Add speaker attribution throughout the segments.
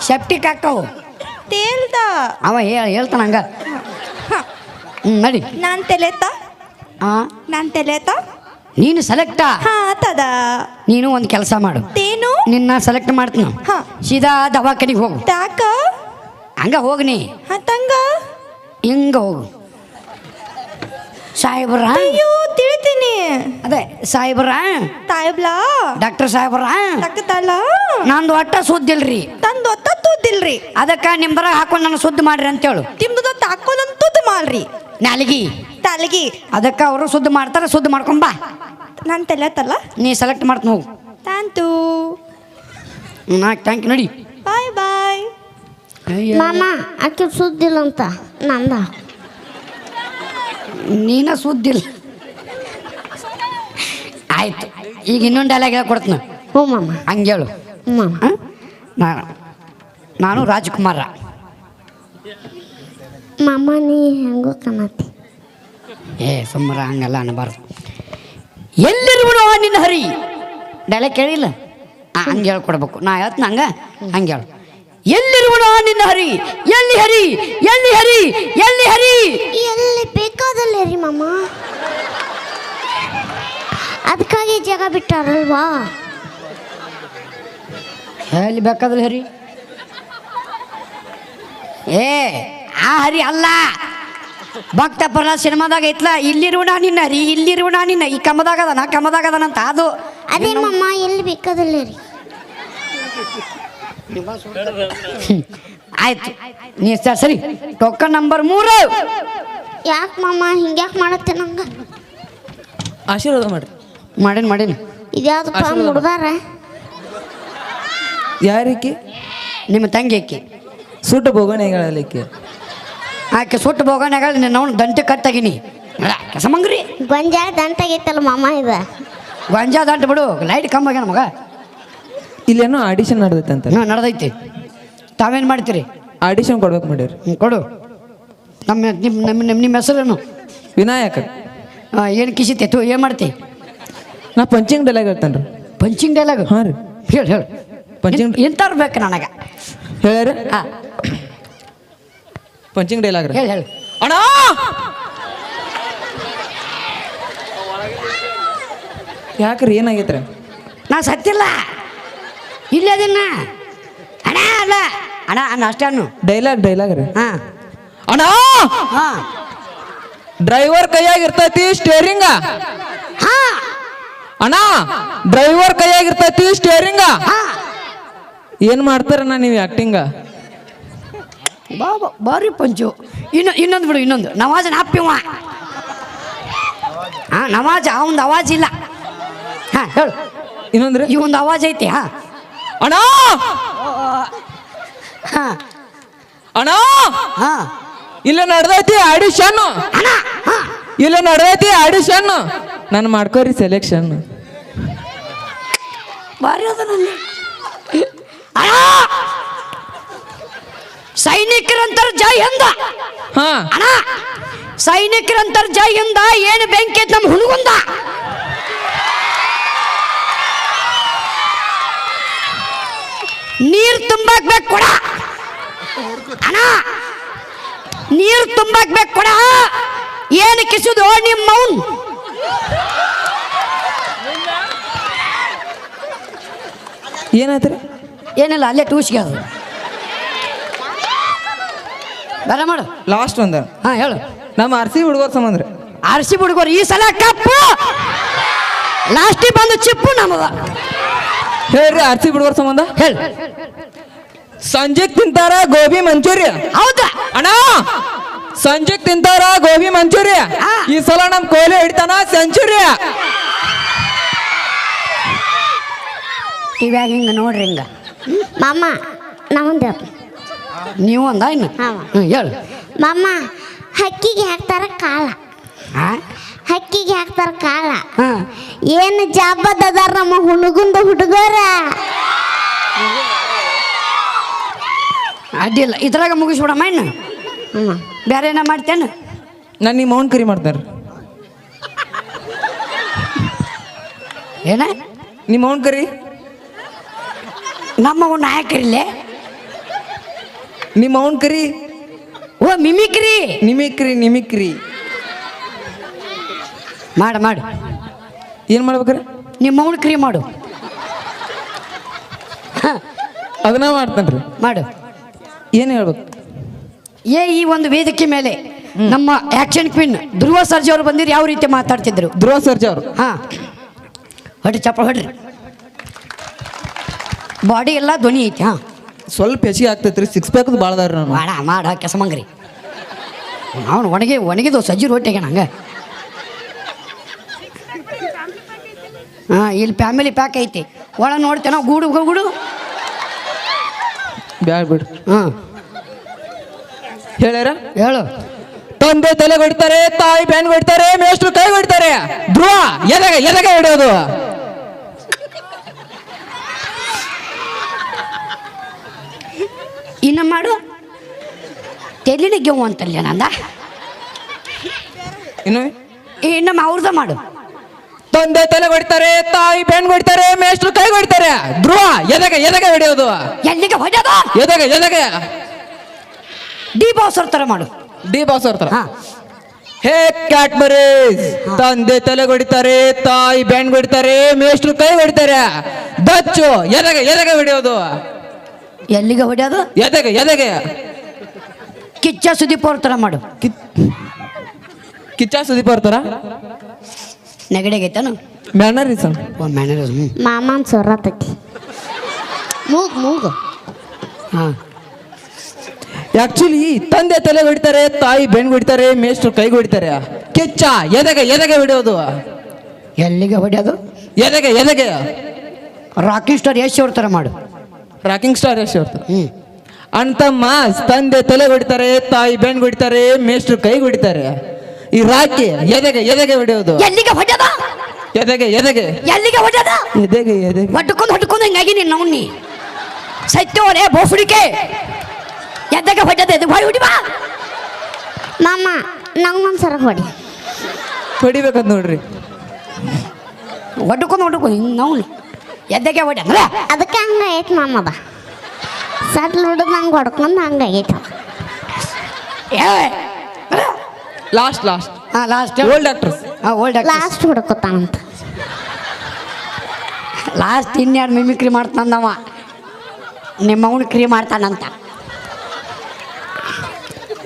Speaker 1: Septic ಹಾಕವು
Speaker 2: ತೇಲ್ದ.
Speaker 1: ಅವ ಹೇಳ ಹೇಳ್ತಾನ ಹಂಗ. ಹ್ಞೂ ನಡಿ.
Speaker 2: ನಾನ್ ತೆಲೆತ
Speaker 1: ಆ?
Speaker 2: ನಾನ್ ತೆಲೆತ
Speaker 1: ನೀನು ಸೆಲೆಕ್ಟಾ.
Speaker 2: ಹಾ ತದ
Speaker 1: ನೀನು ಒಂದು ಕೆಲಸ ಮಾಡು.
Speaker 2: ತೇನು?
Speaker 1: ನಿನ್ನ ಸೆಲೆಕ್ಟ್ ಮಾಡ್ತೀನಿ
Speaker 2: ಹಾ.
Speaker 1: ಸೀದಾ ದವಾಖಾನಿಗೆ ಹೋಗು.
Speaker 2: ತಾಕ
Speaker 1: ಹಂಗ ಹೋಗ್ನಿ
Speaker 2: ಹಾ ತಂಗ.
Speaker 1: ಹಿಂಗ ಹೋಗು. ಸಾಹೇಬ್ರ.
Speaker 2: ಅಯ್ಯೋ ತಿಳಿತೀನಿ.
Speaker 1: ಅದೇ ಸಾಹೇಬ್ರ.
Speaker 2: ತಾಯಬ್ಲಾ
Speaker 1: ಡಾಕ್ಟರ್ ಸಾಹೇಬ್ರ.
Speaker 2: ತಕ್ಕತಲ್ಲ
Speaker 1: ನಂದು ಒಟ್ಟ ಸುದ್ದಿಲ್ರಿ
Speaker 2: ತಂದು ಒತ್ತ
Speaker 1: ಅದಕ್ಕ ನಿಂಬರ ಹಾಕೊಂಡು ನನ್ನ ಸುದ್ದಿ ಮಾಡ್ರಿ ಅಂತೇಳು.
Speaker 2: ತಿಮ್ದು ತುದ್ದು ಮಾಡ್ರಿ
Speaker 1: ನಾಲಿಗಿ.
Speaker 2: ತಲಗಿ
Speaker 1: ಅದಕ್ಕ ಅವರು ಶುದ್ಧ ಮಾಡ್ತಾರೆ ಸುದ್ದಿ ಮಾಡ್ಕೊಂಬಾ
Speaker 2: ನಾನ್ ತೆಲೆತಲ್ಲ
Speaker 1: ನೀ ಸೆಲೆಕ್ಟ್ ಮಾಡ್ತೀನಿ ಹೋಗು
Speaker 2: ತಾಂತು.
Speaker 1: ನಾಲ್ಕು ಟ್ಯಾಂಕ್ ನಡಿ.
Speaker 2: ಬಾಯ್ ಬಾಯ್.
Speaker 3: ಮಾಮ ಆಕೆ ಸುದ್ದಿಲ್ಲ ಅಂತ. ನಂದ.
Speaker 1: ನೀನ ಸುದ್ದಿಲ್ಲ ಆಯ್ತು. ಈಗ ಇನ್ನೊಂದು ಡೈಲಾಗ್ ಹೇಳ್ಕೊಡ್ತೀನಿ.
Speaker 3: ಹ್ಞೂ ಮಾಮ.
Speaker 1: ಹಂಗೇಳು
Speaker 3: ಹ್ಞೂ ಮಾಮ.
Speaker 1: ಹ? ನಾನು ರಾಜ್ಕುಮಾರ.
Speaker 3: ಮಾಮ ನೀ ಹೆಂಗೋ ಕಾಣತಿ.
Speaker 1: ಏ ಸುಮ್ಮರ ಹಂಗಲ್ಲ ಅನ್ನಬಾರ್ದು ಎಲ್ಲಿರುವನು ನಿನ್ನ ಹರಿ? ಡೈಲಾಗ್ ಕೇಳಿಲ್ಲ? ಹಂಗೆ ಹೇಳ್ಕೊಡ್ಬೇಕು. ನಾ ಹೇಳ್ತೀನಿ ಹಂಗ? ಹಂಗೆ ಹೇಳು. ಎಲ್ಲಿರುವನು ನಿನ್ನ ಹರಿ? ಎಲ್ಲಿ ಹರಿ? ಎಲ್ಲಿ ಹರಿ? ಎಲ್ಲಿ ಹರಿ?
Speaker 3: ಎಲ್ಲಿ ಬೇಕಾದಲ್ಲಿ ಹರಿ ಮಾಮ. ಅದಕ್ಕಾಗಿ ಜಾಗ ಬಿಟ್ಟಾರಲ್ವಾ?
Speaker 1: ಎಲ್ಲಿ ಬೇಕಾದಲ್ಲಿ ಹರಿ? ಏ ಆ ಹರಿ ಅಲ್ಲ. ಭಕ್ತ ಪ್ರಹ್ಲಾದ್ ಸಿನಿಮಾದಾಗ ಐತ್ಲ ಇಲ್ಲಿರುವಣ ನಿನ್ನ ರೀ ಇಲ್ಲಿರುವಣ ನಿನ್ನ ಈ ಕಮದಾಗ ಅದಾನ ಕಮದಾಗ ಅದನಂತ ಅದು
Speaker 3: ಅದೇನಮ್ಮ ಮಾಮ ಎಲ್ಲಿ ಬೇಕಾದಲ್ಲೇ ರೀ?
Speaker 1: ಆಯ್ತು ನೀ ಸರಿ ಟೋಕನ್ ನಂಬರ್ ಮೂರು.
Speaker 3: ಯಾಕೆ ಮಾಮ ಹಿಂಗ್ಯಾಕೆ ಮಾಡತ್ತೆ ನಂಗೆ?
Speaker 4: ಆಶೀರ್ವಾದ ಮಾಡಿ
Speaker 1: ಮಾಡೇನ್ ಮಾಡೇನ್?
Speaker 4: ಇದ್ಯಾವ್ದು
Speaker 3: ಹುಡುಗಾರ
Speaker 4: ಯಾರಿಕೆ
Speaker 1: ನಿಮ್ಮ ತಂಗಿ ಆಕಿ
Speaker 4: ಸುಟ್ಟು ಬೋಗಣೆಗಳಲಿಕ್ಕೆ
Speaker 1: ಆಕೆ ಸುಟ್ಟು ಬೋಗಣೆಗಳು ನಿನ್ನ ಅವ್ನು ದಂಟೆ ಕಟ್ಟಾಗಿನಿ. ಸಮಂಗ್ರಿ
Speaker 3: ಗಂಜಾ ದಂಟಾಗೈತಲ್ಲ ಮಾಮ ಇದ.
Speaker 1: ಗಂಜಾ ದಂಟ ಬಿಡು ಲೈಟ್ ಕಮ್ಮಿ ಆಗ್ಯಾನ ಮಗ.
Speaker 4: ಇಲ್ಲೇನೋ ಆಡಿಷನ್ ನಡೆದೈತೆ ಅಂತ.
Speaker 1: ಹ್ಞೂ ನಡೆದೈತಿ. ತಾವೇನು ಮಾಡ್ತೀರಿ?
Speaker 4: ಆಡಿಷನ್ ಕೊಡ್ಬೇಕು ಮಾಡ್ಯಾರ
Speaker 1: ಹ್ಞೂ ಕೊಡು. ನಮ್ಮ ನಿಮ್ಮ ನಮ್ಮ ನಿಮ್ಮ ನಿಮ್ಮ ಹೆಸರೇನು?
Speaker 4: ವಿನಾಯಕ.
Speaker 1: ಏನು ಕಿಸಿತೆ ತು ಏನು ಮಾಡ್ತಿ?
Speaker 4: ನಾ ಪಂಚಿಂಗ್ ಡೈಲಾಗ್ ಹೇಳ್ತೇನೆ ರೀ
Speaker 1: ಪಂಚಿಂಗ್ ಡೈಲಾಗ್
Speaker 4: ಹಾಂ ರೀ.
Speaker 1: ಹೇಳು ಹೇಳು.
Speaker 4: ಪಂಚಿಂಗ್
Speaker 1: ಇಂಥವ್ರು ಬೇಕು ನನಗೆ?
Speaker 4: ಹೇಳ್ಯಾರ?
Speaker 1: ಹಾಂ.
Speaker 4: ಪಂಚಿಂಗ್ ಡೈಲಾಗ್
Speaker 1: ಹೇಳಿ ಹೇಳು.
Speaker 4: ಅಣ್ಣ! ಯಾಕ್ರಿ ಏನಾಗೈತ್ರಿ?
Speaker 1: ನಾ ಸತ್ತಿಲ್ಲ. ಇಲ್ಲ ಅದನ್ನ. ಅಣ್ಣ ಅಲ್ಲ. ಅಣ್ಣ ಅಣ್ಣ ಅಷ್ಟೇ ಅನ್ನು
Speaker 4: ಡೈಲಾಗ್ ಡೈಲಾಗ್ ರೀ.
Speaker 1: ಹಾಂ.
Speaker 4: ಅಣ್ಣ!
Speaker 1: ಹಾಂ.
Speaker 4: ಡ್ರೈವರ್ ಕೈಯಾಗಿರ್ತೈತಿ ಸ್ಟೇರಿಂಗ
Speaker 1: ಹಾಂ.
Speaker 4: ಅಣ್ಣ! ಡ್ರೈವರ್ ಕೈಯಾಗಿರ್ತೈತಿ ಸ್ಟೇರಿಂಗ
Speaker 1: ಹಾಂ.
Speaker 4: ಏನ್ ಮಾಡ್ತಾರಣ್ಣ ನೀವು ಆಕ್ಟಿಂಗ
Speaker 1: ಬಾ ಬಾ ಬಾರಿ ಪಂಚು. ಇನ್ನು ಇನ್ನೊಂದು ಬಿಡು ಇನ್ನೊಂದು. ನವಾಜ್ ನಾಪ್ಯವ ಹಾಂ ನವಾಜ್ ಅವಂದು ಅವಾಜ್ ಇಲ್ಲ. ಹಾಂ ಹೇಳು.
Speaker 4: ಇನ್ನೊಂದ್ರಿ?
Speaker 1: ಈ ಒಂದು ಅವಾಜ್ ಐತಿ ಹಾಂ.
Speaker 4: ಅಣ್ಣ!
Speaker 1: ಹಾಂ.
Speaker 4: ಅಣ್ಣ!
Speaker 1: ಹಾಂ.
Speaker 4: ಇಲ್ಲ ನಡ್ದೈತಿ ಆಡಿಷನ್ ಇಲ್ಲ ನಡ್ದೈತಿ ಆಡಿಷನ್ ನಾನು ಮಾಡ್ಕೋರಿ ಸೆಲೆಕ್ಷನ್
Speaker 1: ಬಾರಿ ಅದ ಸೈನಿಕರಂತರ ಜೈ ಎಂದ
Speaker 4: ಹಾ.
Speaker 1: ಅಣ್ಣ ಸೈನಿಕರಂತರ ಜೈ ಎಂದ ಏನು ಬೆಂಕಿ ಐತ್ ನಮ್ಮ ಹುಡುಗುಂದ ನೀರು ತುಂಬಾಕ್ ಬೇಕು ಕೊಡ. ಅಣ್ಣ ನೀರು ತುಂಬಾಕ್ ಬೇಕು ಕೊಡ. ಏನು ಕಿಸುದು ನಿಮ್ಮ ಮೌನ್?
Speaker 4: ಏನಾಯ್ತ್ರಿ?
Speaker 1: ಏನಿಲ್ಲ ಅಲ್ಲೇ ಟೂಸ್ಗೆ ಅದು ಬೇರೆ ಮಾಡು.
Speaker 4: ಲಾಸ್ಟ್ ಒಂದ.
Speaker 1: ಹಾ ಹೇಳು.
Speaker 4: ನಮ್ಮ ಆರ್ಸಿ ಹುಡುಗರ ಸಂಬಂಧ ಅರ್ಸಿ
Speaker 1: ಆರ್ಸಿ ಬಿಡ್ಗೋರು ಈ ಸಲ ಕಪ್ಪು. ಲಾಸ್ಟಿಗೆ ಬಂದು ಚಿಪ್ಪು ನಮ್ಮದ.
Speaker 4: ಹೇಳ್ರಿ ಆರ್ಸಿ ಹುಡುಗರ ಸಂಬಂಧ.
Speaker 1: ಹೇಳು.
Speaker 4: ಸಂಜೆಗ್ ತಿಂತಾರ ಗೋಬಿ ಮಂಚೂರಿ.
Speaker 1: ಹೌದಾ?
Speaker 4: ಅಣ್ಣ ಸಂಜೆಗ್ ತಿಂತಾರ ಗೋಬಿ ಮಂಚೂರಿ.
Speaker 1: ಆ.
Speaker 4: ಈ ಸಲ ನಮ್ ಕೊಹ್ಲಿ ಹಿಡಿತಾನ ಸೆಂಚುರಿ.
Speaker 1: ಇವಾಗ ಹಿಂಗೆ ನೋಡ್ರಿ ಹಿಂಗೆ.
Speaker 3: ಮಾಮ
Speaker 1: ನೀವು ಒಂದ ಇನ್ನು?
Speaker 3: ಹಾಂ.
Speaker 1: ಹ್ಞೂ ಹೇಳು.
Speaker 3: ಮಾಮ ಹಕ್ಕಿಗೆ ಹಾಕ್ತಾರ ಕಾಳ.
Speaker 1: ಹಾಂ
Speaker 3: ಹಕ್ಕಿಗೆ ಹಾಕ್ತಾರ ಕಾಳ.
Speaker 1: ಹಾಂ.
Speaker 3: ಏನು ಜಾಬದದಾರ ನಮ್ಮ ಹುಡುಗಂದು ಹುಡುಗರ?
Speaker 1: ಅಡ್ಡಿಲ್ಲ. ಇದ್ರಾಗ ಮುಗಿಸ್ಬಿಡಮ್ಮ ಇನ್ನು?
Speaker 3: ಹ್ಞೂ
Speaker 1: ಬೇರೆ ಏನ ಮಾಡ್ತೇನೆ?
Speaker 4: ನಾನು ನಿಮ್ಮ ಮೌನ್ ಕರಿ ಮಾಡ್ತಾರ.
Speaker 1: ಏನ?
Speaker 4: ನಿಮ್ಮ ಮೌನ್ ಕರಿ?
Speaker 1: ನಮ್ಮ ನಾಯಕರಿಲ್ಲೇ?
Speaker 4: ನಿಮ್ಮ ಅವನ್ ಕರಿ?
Speaker 1: ಓ ಮಿಮಿಕ್ರಿ.
Speaker 4: ನಿಮಿಕ್ರಿ ನಿಮಿಕ್ರಿ.
Speaker 1: ಮಾಡು ಮಾಡು.
Speaker 4: ಏನ್ ಮಾಡ್ಬೇಕ್ರಿ?
Speaker 1: ನಿಮ್ಮ ಅವನ್ ಕ್ರಿ ಮಾಡು. ಹ,
Speaker 4: ಅದನ್ನ ಮಾಡ್ತಾನ್ರಿ.
Speaker 1: ಮಾಡು.
Speaker 4: ಏನ್ ಹೇಳ್ಬೇಕು?
Speaker 1: ಏ ಈ ಒಂದು ವೇದಿಕೆ ಮೇಲೆ ನಮ್ಮ ಆಕ್ಷನ್ ಕ್ವಿನ್ ಧ್ರುವ ಸರ್ಜಿ ಅವರು ಬಂದಿರು ಯಾವ ರೀತಿ ಮಾತಾಡ್ತಿದ್ರು?
Speaker 4: ಧ್ರುವ ಸರ್ಜಾ ಅವರು.
Speaker 1: ಹಾ. ಹೊಡಿ ಚಪ್ಪ ಹೊಡ್ರಿ. ಬಾಡಿ ಎಲ್ಲ ಧ್ವನಿ ಐತಿ ಹಾ.
Speaker 4: ಸ್ವಲ್ಪ ಹೆಚ್ಚಿಗೆ ರೀ ಸಿಕ್ಸ್ ಪ್ಯಾಕ್ ಭಾಳ ನಾನು.
Speaker 1: ಮಾಡ ಮಾಡ ಕೆಸಮಂಗ್ರಿ ಅವನು ಒಣಗಿ ಒಣಗಿದ್ದು ಸಜ್ಜಿ ರೊಟ್ಟಿಗೆ ಹಂಗೆ. ಹಾಂ ಇಲ್ಲಿ ಫ್ಯಾಮಿಲಿ ಪ್ಯಾಕ್ ಐತಿ. ಒಳ ನೋಡ್ತೇನೋ ಗೂಡು ಗೂಡು
Speaker 4: ಬ್ಯಾಡ ಬಿಡು
Speaker 1: ಹಾಂ.
Speaker 4: ಹೇಳ್ಯಾರ?
Speaker 1: ಹೇಳು.
Speaker 4: ತಂದೆ ತಲೆ ಹೊಡಿತಾರೆ ತಾಯಿ ಬ್ಯಾನ್ ಹೊಡಿತಾರೆ ಮೇಷ್ಟ್ರು ಕೈ ಹೊಡಿತಾರೆ. ಧ್ರುವ ಎದಗ ಎದಗ ಹಿಡಿಯೋದು?
Speaker 1: ಇನ್ನು ಮಾಡು. ತೆಲಿನ ಗೆವು ಅಂತಲ್ಲ ನಂದ?
Speaker 4: ಇನ್ನು?
Speaker 1: ಇನ್ನು ಅವ್ರದ ಮಾಡು.
Speaker 4: ತಂದೆ ತಲೆ ಹೊಡಿತಾರೆ ತಾಯಿ ಬೆಣ್ಣು ಹೊಡಿತಾರೆ ಮೇಷ್ಟ್ರು ಕೈ ಹೊಡಿತಾರೆ. ಧ್ರುವ ಎದಗ ಎದಗ ಹೊಡೆಯೋದು?
Speaker 1: ಎಲ್ಲಿಗೆ ಹೊಡೆದ
Speaker 4: ಎದಗ ಎದಗ?
Speaker 1: ಡಿ ಬಾಸರ್ ಥರ ಮಾಡು.
Speaker 4: ಡಿ ಬಾಸರ್ ಅವ್ರ
Speaker 1: ಹಾ.
Speaker 4: ಹೇ ಕ್ಯಾಟ್ಮರೀಸ್ ತಂದೆ ತಲೆ ಹೊಡಿತಾರೆ ತಾಯಿ ಬೆಣ್ಣು ಹೊಡಿತಾರೆ ಮೇಷ್ಟ್ರು ಕೈ ಹೊಡಿತಾರೆ. ದಚ್ಚು ಎದಗ ಎದಗ ಹಿಡಿಯೋದು?
Speaker 1: ಎಲ್ಲಿಗೆ ಹೊಡೆಯೋದು?
Speaker 4: ಎದೆಗೆ ಎದೆಗೆ?
Speaker 1: ಕಿಚ್ಚ ಸುದೀಪ್ ಅವ್ರ ಥರ ಮಾಡು.
Speaker 4: ಕಿತ್ ಕಿಚ್ಚ ಸುದೀಪ್ ಬರ್ತಾರ
Speaker 1: ನೆಗಡಿಗೈತೇನು
Speaker 4: ಮ್ಯಾನರಿಸಮ್
Speaker 1: ಓ ಮ್ಯಾನರ್ ಹ್ಞೂ
Speaker 3: ಮಾಮನ್ ಸೊರತೈತಿ ಮೂಗ್ ಮೂಗು.
Speaker 1: ಹಾಂ.
Speaker 4: ಆಕ್ಚುಲಿ ತಂದೆ ತಲೆ ಹೊಡಿತಾರೆ ತಾಯಿ ಬೆಣ್ ಹೊಡಿತಾರೆ ಮೇಷ್ಟ್ರು ಕೈ ಹೊಡಿತಾರೆ. ಕಿಚ್ಚ ಎದೆಗೆ ಎದೆಗೆ ಹೊಡೆಯೋದು?
Speaker 1: ಎಲ್ಲಿಗೆ ಹೊಡೆಯೋದು?
Speaker 4: ಎದೆಗೆ ಎದೆಗೆ?
Speaker 1: ರಾಕಿಂಗ್ ಸ್ಟಾರ್ ಯಶ್ ಅವ್ರ ಥರ ಮಾಡು.
Speaker 4: ರಾಕಿಂಗ್ ಸ್ಟಾರ್ ಎಷ್ಟು ಇರ್ತಾರೆ
Speaker 1: ಅಂತ
Speaker 4: ಮಾಸ್ ತಂದೆ ತಲೆ ಹೊಡಿತಾರೆ ತಾಯಿ ಬೆಣ್ಣು ಹೊಡಿತಾರೆ ಮೇಷ್ಟ್ರು ಕೈ ಹೊಡಿತಾರೆ. ಈ ರಾಕಿ ಎದೆಗೆ ಎದೆಗೆ ಹೊಡೆಯೋದು?
Speaker 1: ಎಲ್ಲಿಗೆ ಹೊಡೆದ
Speaker 4: ಎದೆಗೆ ಎದೆಗೆ?
Speaker 1: ಎಲ್ಲಿಗೆ ಹೊಡೆದ
Speaker 4: ಎದೆಗೆ ಎದೆಗೆ?
Speaker 1: ಹೊಡ್ಕೊಂಡು ಹೊಡ್ಕೊಂಡು ಹಿಂಗಾಗಿ ನೀನು ನವ್ನಿ ಸತ್ಯವರೇ ಬೋಸುಡಿಕೆ. ಎದ್ದಾಗ ಹೊಡೆದ ಎದ್ದು ಹೊಡಿ ಹೊಡಿ ಬಾ
Speaker 3: ಮಾಮ ನಂಗೊಂದು ಸರ ಹೊಡಿ.
Speaker 4: ಹೊಡಿಬೇಕಂತ ನೋಡ್ರಿ.
Speaker 1: ಹೊಡ್ಕೊಂಡು ಹೊಡ್ಕೊಂಡು ಹಿಂಗೆ ನವ್ನಿ? ಎದ್ದಕ್ಕೆ ಹೊಡೆ. ಅಂದ್ರೆ
Speaker 3: ಅದಕ್ಕೆ ಹಂಗಾಗೈತೆ ಮಾಮದ ಸಡ್ಲ್ ಹುಡುಗ ಹಂಗೆ ಹೊಡ್ಕೊಂಡು ಹಂಗಾಗೈತೆ
Speaker 1: ಏ
Speaker 4: ಲಾಸ್ಟ್ ಲಾಸ್ಟ್.
Speaker 1: ಹಾಂ ಲಾಸ್ಟ್.
Speaker 4: ಓಲ್ಡ್ ಆಕ್ಟ್ರಸ್
Speaker 1: ಹಾಂ ಓಲ್ಡ್
Speaker 3: ಲಾಸ್ಟ್ ಹುಡುಕುತ್ತಾನಂತ.
Speaker 1: ಲಾಸ್ಟ್ ಇನ್ಯಾರು ಮಿಮಿಕ್ರಿ ಮಾಡ್ತಾನವ ನಿಮ್ಮ ಅವನು ಕ್ರಿ ಮಾಡ್ತಾನಂತ.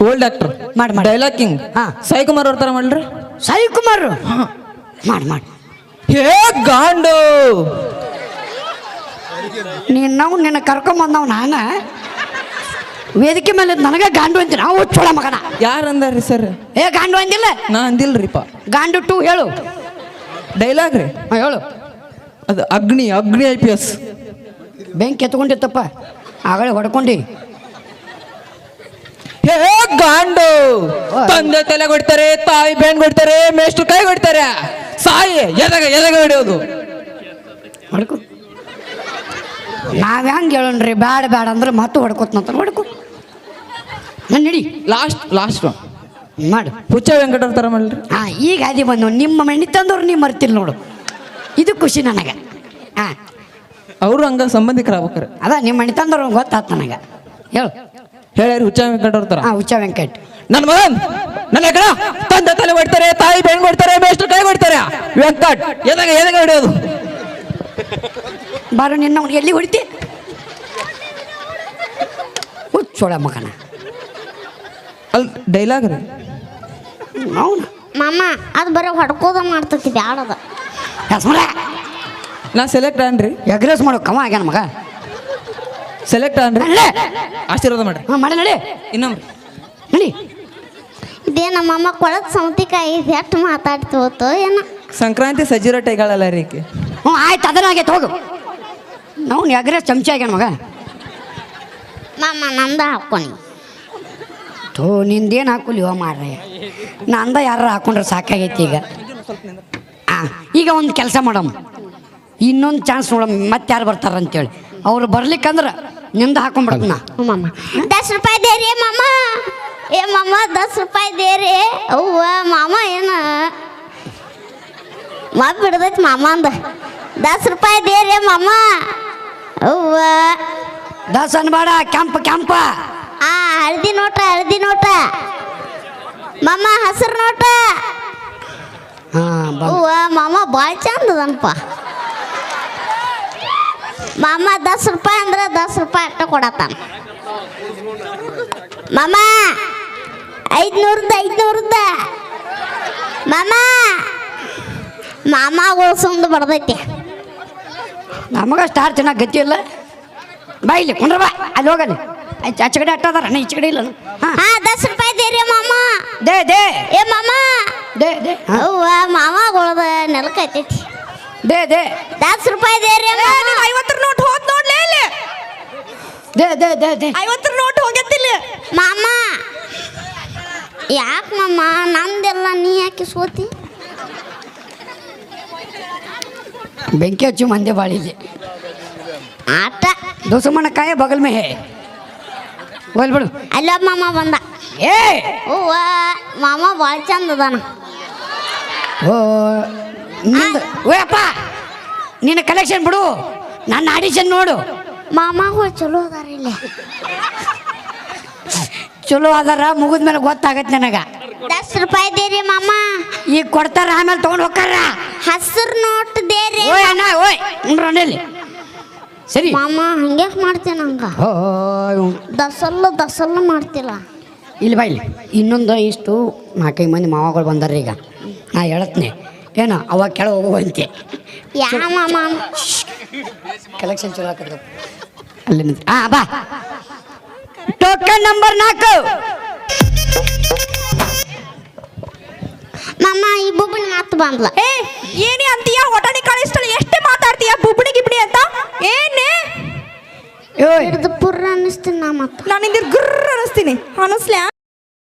Speaker 4: ಓಲ್ಡ್ ಆಕ್ಟರ್
Speaker 1: ಮಾಡಿ ಮಾಡಿ.
Speaker 4: ಡೈಲಾಗ್ ಕಿಂಗ್
Speaker 1: ಹಾ.
Speaker 4: ಸಾಯಿ ಕುಮಾರ್ ಅವ್ರ ತರ ಮಾಡ್ರಿ.
Speaker 1: ಸಾಯಿ ಕುಮಾರ್? ಮಾಡಿ ಮಾಡಿ.
Speaker 4: ಹೇ ಗಾಂಡು.
Speaker 1: ನೀನು ನಾವು ನಿನ್ನ ಕರ್ಕೊಂಬಂದವ್ ನಾನ. ವೇದಿಕೆ ಮೇಲೆ ನನಗೆ ಗಾಂಡು ಅಂತೀನಿ ನಾವು ಚೋಳ ಮಗನ.
Speaker 4: ಯಾರು ಅಂದಾರ್ರಿ ಸರ್?
Speaker 1: ಏ ಗಾಂಡು ಅಂದಿಲ್ಲ.
Speaker 4: ನಾ ಅಂದಿಲ್ರಿಪ್ಪ.
Speaker 1: ಗಾಂಡು ಟು ಹೇಳು.
Speaker 4: ಡೈಲಾಗ್ ರೀ.
Speaker 1: ಹಾಂ ಹೇಳು.
Speaker 4: ಅದು ಅಗ್ನಿ ಅಗ್ನಿ ಐ ಪಿ ಎಸ್
Speaker 1: ಬೆಂಕಿ ಎತ್ಕೊಂಡಿತ್ತಪ್ಪ. ಆಗಲೇ ಹೊಡ್ಕೊಂಡು.
Speaker 4: ಹೇ ಗಾಂಡು. ತಂದೆ ತಲೆ ಕೊಡ್ತಾರೆ ತಾಯಿ ಬೆಣ್ ಕೊಡ್ತಾರೆ ಮೇಷ್ಟ್ರು ಕೈ ಕೊಡ್ತಾರೆ. ಸಾಯಿ ಎದಗ ಎದಗ ಹಿಡಿಯೋದು?
Speaker 1: ಹೊಡ್ಕೊ. ನಾವ್ ಹೆಂಗೆ ಹೇಳೋಣ್ರಿ ಬ್ಯಾಡ ಬ್ಯಾಡ ಅಂದ್ರೆ ಮತ್ತೆ ಹೊಡ್ಕೊತ್ನಂತ ಹೊಡ್ಕೊ. ನನ್ನ ನಡಿ.
Speaker 4: Last last.
Speaker 1: ಮಾಡು.
Speaker 4: ಹುಚ್ಚ ವೆಂಕಟ ಅವ್ರ ತರ ಮಾಡ್ರಿ.
Speaker 1: ಹಾಂ ಈಗ ಅದಿ ಬಂದು ನಿಮ್ಮ ಮಣ್ಣಿ ತಂದವ್ರು ನೀವು ಮರ್ತಿಲ್ಲ ನೋಡು. ಇದು ಖುಷಿ ನನಗೆ. ಹಾಂ.
Speaker 4: ಅವರು ಹಂಗ ಸಂಬಂಧಿಕರಾಗ್ಬೇಕ್ರಿ.
Speaker 1: ಅದ ನಿಮ್ಮ ಮಣ್ಣಿ ತಂದವ್ರು ಗೊತ್ತಾತ್ ನನಗೆ. ಹೇಳು.
Speaker 4: ಹೇಳಿ ಹುಚ್ಚ ವೆಂಕಟ ಅವ್ರ ತರ.
Speaker 1: ಹಾಂ ಹುಚ್ಚ ವೆಂಕಟ್.
Speaker 4: ನನ್ನ ಮಗನ್ ನನ್ನ ಕಡ ತಂದೆ ತಲೆ ಹೊಡ್ತಾರೆ ತಾಯಿ ಬೆಣ್ ಹೊಡ್ತಾರೆ ಮೇಷ್ಟ್ರು ಕೈ ಹೊಡ್ತಾರೆ. ವೆಂಕಟ್ ಎದಾಗ ಎದಾಗ ಹಿಡಿಯೋದು?
Speaker 1: ಬಾರು ನಿನ್ನ ಅವ್ನು ಎಲ್ಲಿ ಹೊಡಿತಿ? ಹುಚ್ಚೋಳ ಮಗನ.
Speaker 4: ಅಲ್ಲಿ ಡೈಲಾಗ್ ಅದ
Speaker 1: ಅವನು.
Speaker 3: ಮಾಮ ಅದು ಬರೋ ಹೊಡ್ಕೋದ ಮಾಡ್ತತಿ ಬ್ಯಾಡದ.
Speaker 4: ನಾ ಸೆಲೆಕ್ಟ್ ಅನ್ರಿ
Speaker 1: ಎಗ್ರೆಸ್ ಮಾಡೋ ಕಮ ಆಗ್ಯಾನ ಮಗ.
Speaker 4: ಸೆಲೆಕ್ಟ್
Speaker 1: ಆನ್ರಿ
Speaker 4: ಆಶೀರ್ವಾದ ಮಾಡ್ರಿ.
Speaker 1: ಹಾಂ ಮಾಡಿ ನಡಿ.
Speaker 4: ಇನ್ನೊಮ್ಮೆ
Speaker 1: ನಡಿ.
Speaker 3: ಇದೇ ನಮ್ಮ ಅಮ್ಮ ಕೊಳದ ಸೌತಿಕಾಯಿ ಎಷ್ಟು ಮಾತಾಡ್ತಿವತ್ತು ಏನೋ.
Speaker 4: ಸಂಕ್ರಾಂತಿ ಸಜ್ಜಿರೋ ಟೈಗಳಲ್ಲ ರೀ.
Speaker 1: ಹ್ಞೂ ಆಯ್ತು ಅದನ್ನ ಆಗೈತೆ ಹೋಗು. ನಾವು ಎಗ್ರೆ ಚಮಚ ಆಗ್ಯಾನ ಮಗ.
Speaker 3: ನಮ್ಮ ನಂದ ಹಾಕ್ಕೊನಿ.
Speaker 1: ಥೋ ನಿಂದೇನು ಹಾಕುಲಿ ಹೋ ಮಾರ್ರೆ. ನಂದ ಯಾರು ಹಾಕೊಂಡ್ರೆ ಸಾಕಾಗೈತಿ ಈಗ. ಹಾಂ ಈಗ ಒಂದು ಕೆಲಸ ಮಾಡಮ್ಮ ಇನ್ನೊಂದು ಚಾನ್ಸ್ ನೋಡಮ್ಮ ಮತ್ತೆ ಯಾರು ಬರ್ತಾರ ಅಂತೇಳಿ ಅವ್ರು ಬರ್ಲಿಕ್ಕಂದ್ರೆ ನಿಂದ ಹಾಕೊಂಡ್ಬಿಡ್ತೀನಿ
Speaker 3: ಹ್ಞೂ ಮಾಮ. ದಸ್ ರೂಪಾಯಿ ದೇರಿ ಮಾಮ. ಏ ಮಾಮ ದಸ್ ರೂಪಾಯಿ ದೇರಿ. ಅವ್ವ ಮಾಮ ಏನ? ಮಾತು ಬಿಡ್ದೈತಿ ಮಾಮ ಅಂದ. ದಸ್ ರೂಪಾಯಿ ದೇರಿ ಮಾಮ. ಅವ್ವ.
Speaker 1: ದಸ್ ಅನ್ಬೇಡ ಕೆಂಪ ಕೆಂಪ.
Speaker 3: ಆ ಹಳದಿ ನೋಟ ಹಳದಿ ನೋಟ. ಮಾಮ ಹಸಿರು ನೋಟ. ಅವ್ವ ಮಾಮ ಭಾಳ ಚಂದ ಅದನಪ್ಪ ಮಾಮ ದಸ್ ರೂಪಾಯಿ ಅಂದ್ರೆ ದಸ್ ರೂಪಾಯಿ ಅಟ್ಟ ಕೊಡತ್ತಾನ ಮಾಮ ಐದ್ನೂರದ ಐದ್ನೂರದ. ಮಾಮ ಮಾಮ ಉಳ್ಸೊಂದು ಬಡ್ದೈತಿ.
Speaker 1: ನಮಗ ಸ್ಟಾರ್ ತಿನ್ನಕ್ ಗತಿ ಇಲ್ಲ. ಬಾ ಇಲ್ಲಿ ಕುಂಡ್ರ ಬಾ ಅಲ್ಲಿ ಹೋಗಲಿ. ಆಯ್ತು ಆಚೆ ಕಡೆ ಅಟ್ಟದಾರ ನಾ ಈಚೆ ಕಡೆ ಇಲ್ಲ ಹಾ.
Speaker 3: ಹಾ ದಸ್ ರೂಪಾಯಿ ದೇರಿ ಮಾಮ
Speaker 1: ದೇ ದೇ.
Speaker 3: ಏ ಮಾಮ.
Speaker 1: ದೇ ದೇ.
Speaker 3: ಅವ್ವ ಮಾಮ ಉಳ್ದ ನೆಲಕೈತೈತಿ
Speaker 1: ದೇ ದೇ.
Speaker 3: ದಸ್ ರೂಪಾಯಿ ದೇರಿ
Speaker 2: ಐವತ್ತರ ನೋಟ್ ಹೋದ್ ನೋಡ್ಲೇ ಇಲ್ಲಿ.
Speaker 1: ದೇ ದೇ ದೇ ದೇ.
Speaker 2: ಐವತ್ತರ ನೋಟ್ ಹೋಗತ್ತಿಲ್ಲ
Speaker 3: ಮಾಮ ಯಾಕೆ ಮಾಮ? ನಂದೆಲ್ಲ ನೀ ಯಾಕೆ ಸೋತಿ?
Speaker 1: ಬೆಂಕಿ ಹಚ್ಚು ಮಂದೆ ಬಾಳಿದೆ
Speaker 3: ಆಟ.
Speaker 1: ದೋಸಮಣ್ಣ ಕಾಯ ಬಗಲ್ ಮೇ ಹೋಲ್ ಬಿಡು.
Speaker 3: ಅಲ್ಲ ಮಾಮ ಬಂದ.
Speaker 1: ಏ!
Speaker 3: ಅವ್ವ ಮಾಮ ಭಾಳ ಚಂದ ಅದಾನ.
Speaker 1: ಓ ನಿಂದು ಓಯಪ್ಪ ನಿನ್ನ ಕಲೆಕ್ಷನ್ ಬಿಡು. ನನ್ನ ಆಡಿಷನ್ ನೋಡು.
Speaker 3: ಮಾಮಗಳು ಚಲೋ ಅದಾರ ಇಲ್ಲ.
Speaker 1: ಚಲೋ ಅದಾರ ಮುಗಿದ್ಮೇಲೆ ಗೊತ್ತಾಗತ್ತೆ ನನಗೆ.
Speaker 3: ದಸ್ ರೂಪಾಯಿ ದೇರಿ ಮಾಮ.
Speaker 1: ಈಗ ಕೊಡ್ತಾರ ಆಮೇಲೆ ತಗೊಂಡು ಹೋಗ್ತಾರ.
Speaker 3: ಹಸಿರು ನೋಟ್ ದೇರಿ.
Speaker 1: ಓಯ್ ಅಣ್ಣ ಓಯ್. ಉಂಡ್ರಲ್ಲಿ ಸರಿ.
Speaker 3: ಮಾಮ ಹಂಗೆ ಮಾಡ್ತೇನೆ ಹಂಗ. ದಸಲ್ಲು ದಸಲ್ಲು ಮಾಡ್ತಿಲ್ಲ
Speaker 1: ಇಲ್ಲಿ ಬಾ ಇಲ್ಲಿ. ಇನ್ನೊಂದು ಇಷ್ಟು ನಾಲ್ಕೈದು ಮಂದಿ ಮಾವಗಳು ಬಂದಾರ ಈಗ. ನಾ ಹೇಳತ್ನೆ. ಏನ ಅವಾಗ ಕೆಳ ಹೋಗುವಂತೆ
Speaker 3: ಯಾ ಮಾಮ?
Speaker 1: ಕಲೆಕ್ಷನ್ ಚಲೋ ಹಾಕಿದ್ರು ಅಲ್ಲಿ ಹಾ ಬಾ. ಟೋಕನ್ ನಂಬರ್ ನಾಲ್ಕು.
Speaker 3: ಮಾಮ ಈ ಬುಬ್ಬನ ಮಾತು ಬಂದ್ಲ.
Speaker 2: ಏ ಏನೇ ಅಂತೀಯ? ಹೊಟಾಣಿ ಕಾಳಿಸ್ತಾಳೆ. ಎಷ್ಟೇ ಮಾತಾಡ್ತೀಯ? ಬುಬ್ಣಿ ಗಿಬ್ಣಿ ಅಂತ? ಏನೇ?
Speaker 3: ಇರ್ದು ಪುರ್ರ ಅನ್ನಿಸ್ತೀನಿ ನಾ ಮತ್ತೆ
Speaker 2: ನಾನು ಗುರ್ರ ಅನ್ನಿಸ್ತೀನಿ. ಅನಿಸ್ಲ್ಯಾ